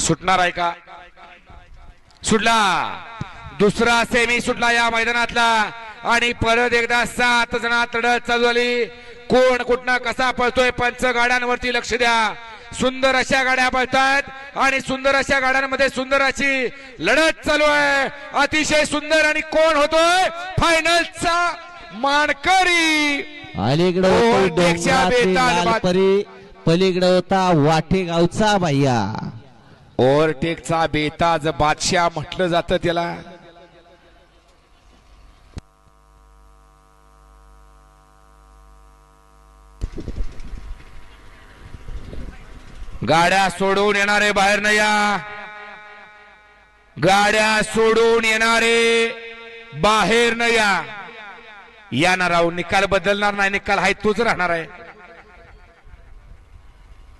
सुटणार आहे का? सुटला. दुसरा सेमी सुटला या मैदानातला. आणि परत एकदा सात जणात लढत चालू झाली. कोण कुठनं कसा पळतोय पंच गाड्यांवरती लक्ष द्या. सुंदर अशा गाड्या पळतात. आणि सुंदर अशा गाड्यांमध्ये सुंदर अशी लढत चालू आहे. अतिशय सुंदर आणि कोण होतोय? फायनलचा मानकरी. अलीकडे होती पलीकडे होता वाटेगावचा भैया. ओव्हरटेकचा बेताज बादशाह म्हटलं जातं त्याला. गाड्या सोडून येणारे बाहेर न या. गाड्या सोडून येणारे बाहेर न या. या ना राहून निकाल बदलणार नाही निकाल हाय तूच राहणार आहे.